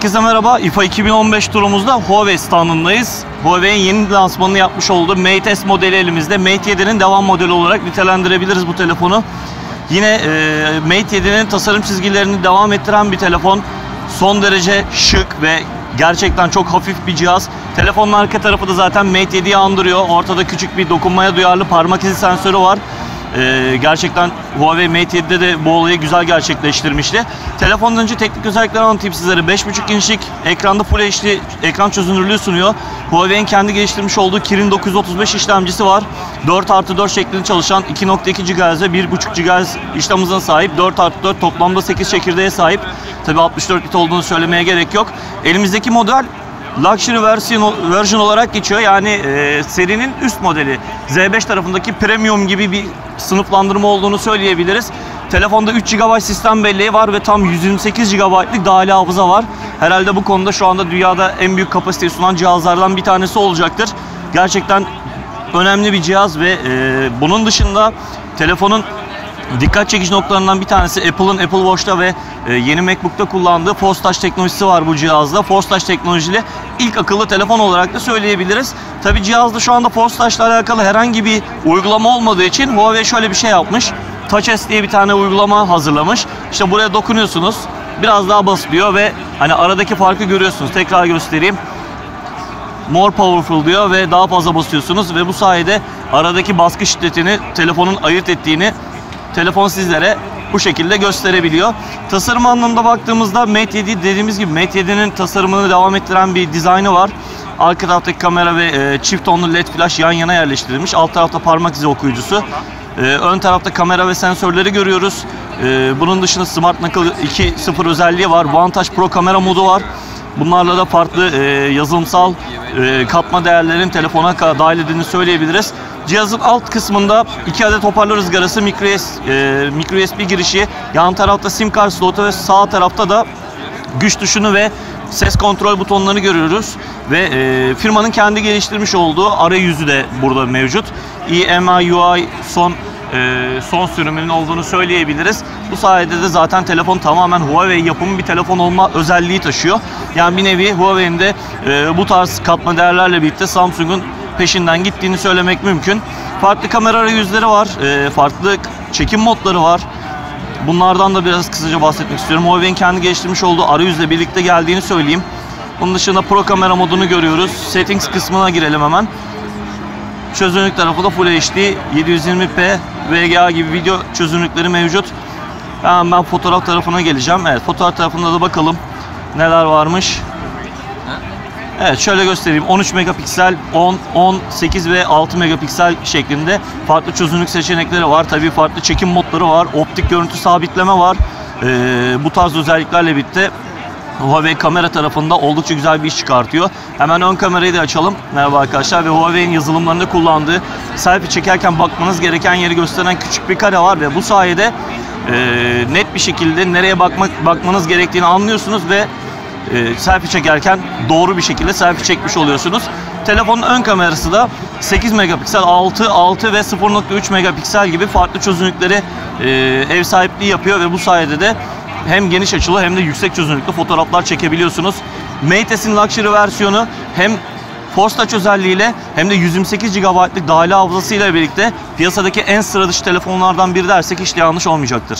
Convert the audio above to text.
Herkese merhaba. IFA 2015 turumuzda Huawei standındayız. Huawei'in yeni lansmanını yapmış olduğu Mate S modeli elimizde. Mate 7'nin devam modeli olarak nitelendirebiliriz bu telefonu. Yine e, Mate 7'nin tasarım çizgilerini devam ettiren bir telefon. Son derece şık ve gerçekten çok hafif bir cihaz. Telefonun arka tarafı da zaten Mate 7'yi andırıyor. Ortada küçük bir dokunmaya duyarlı parmak izi sensörü var. Ee, gerçekten Huawei Mate 7'de de bu olayı güzel gerçekleştirmişti. Telefondan önce teknik özellikler anlatayım sizlere. 5.5 inçlik ekranda Full HD ekran çözünürlüğü sunuyor. Huawei'in kendi geliştirmiş olduğu Kirin 935 işlemcisi var. 4 artı 4 şeklinde çalışan 2.2 GHz ve 1.5 GHz işlem hızına sahip. 4 artı 4 toplamda 8 çekirdeğe sahip. Tabi 64 bit olduğunu söylemeye gerek yok. Elimizdeki model Luxury version, version olarak geçiyor. Yani e, serinin üst modeli. Z5 tarafındaki premium gibi bir sınıflandırma olduğunu söyleyebiliriz. Telefonda 3 GB sistem belleği var ve tam 128 GB'lık dahili hafıza var. Herhalde bu konuda şu anda dünyada en büyük kapasiteyi sunan cihazlardan bir tanesi olacaktır. Gerçekten önemli bir cihaz ve e, bunun dışında telefonun Dikkat çekici noktalarından bir tanesi Apple'ın Apple Watch'ta ve e, yeni MacBook'ta kullandığı Force Touch teknolojisi var bu cihazda. Force Touch teknolojili ilk akıllı telefon olarak da söyleyebiliriz. Tabi cihazda şu anda ile alakalı herhangi bir uygulama olmadığı için Huawei şöyle bir şey yapmış. Touch S diye bir tane uygulama hazırlamış. İşte buraya dokunuyorsunuz. Biraz daha basılıyor ve hani aradaki farkı görüyorsunuz. Tekrar göstereyim more powerful diyor ve daha fazla basıyorsunuz ve bu sayede aradaki baskı şiddetini telefonun ayırt ettiğini telefon sizlere bu şekilde gösterebiliyor. Tasarım anlamında baktığımızda Mate 7 dediğimiz gibi Mate 7'nin tasarımını devam ettiren bir dizaynı var. Arka taraftaki kamera ve e, çift tonlu led flash yan yana yerleştirilmiş. Alt tarafta parmak izi okuyucusu. E, ön tarafta kamera ve sensörleri görüyoruz. E, bunun dışında Smart Knuckle 2.0 özelliği var. Touch Pro kamera modu var. Bunlarla da farklı e, yazılımsal e, katma değerlerin telefona dahil edildiğini söyleyebiliriz. Cihazın alt kısmında iki adet hoparlör ızgarası, micro, e, micro USB girişi, yan tarafta sim kart slotu ve sağ tarafta da güç tuşunu ve ses kontrol butonlarını görüyoruz ve e, firmanın kendi geliştirmiş olduğu arayüzü de burada mevcut. EMI son e, son sürümünün olduğunu söyleyebiliriz. Bu sayede de zaten telefon tamamen Huawei yapımı bir telefon olma özelliği taşıyor. Yani bir nevi Huawei'nin de e, bu tarz katma değerlerle birlikte Samsung'un peşinden gittiğini söylemek mümkün. Farklı kamera arayüzleri var, e, farklı çekim modları var. Bunlardan da biraz kısaca bahsetmek istiyorum. Huawei'nin kendi geliştirmiş olduğu arayüzle birlikte geldiğini söyleyeyim. Bunun dışında Pro kamera modunu görüyoruz. Settings kısmına girelim hemen. Çözünürlük tarafı da Full HD, 720p, VGA gibi video çözünürlükleri mevcut. Hemen ben fotoğraf tarafına geleceğim. Evet fotoğraf tarafında da bakalım neler varmış. Evet şöyle göstereyim. 13 megapiksel, 10, 10, 8 ve 6 megapiksel şeklinde farklı çözünürlük seçenekleri var. Tabii farklı çekim modları var. Optik görüntü sabitleme var. Ee, bu tarz özelliklerle birlikte Huawei kamera tarafında oldukça güzel bir iş çıkartıyor. Hemen ön kamerayı da açalım. Merhaba arkadaşlar ve Huawei'nin yazılımlarında kullandığı selfie çekerken bakmanız gereken yeri gösteren küçük bir kare var ve bu sayede e, net bir şekilde nereye bakmak bakmanız gerektiğini anlıyorsunuz ve e, selfie çekerken doğru bir şekilde selfie çekmiş oluyorsunuz. Telefonun ön kamerası da 8 megapiksel, 6, 6 ve 0.3 megapiksel gibi farklı çözünürlükleri e, ev sahipliği yapıyor ve bu sayede de hem geniş açılı hem de yüksek çözünürlüklü fotoğraflar çekebiliyorsunuz. Mate S'in Luxury versiyonu hem Force özelliğiyle hem de 128 GB'lık dahili hafızasıyla birlikte piyasadaki en sıra dışı telefonlardan biri dersek hiç de yanlış olmayacaktır.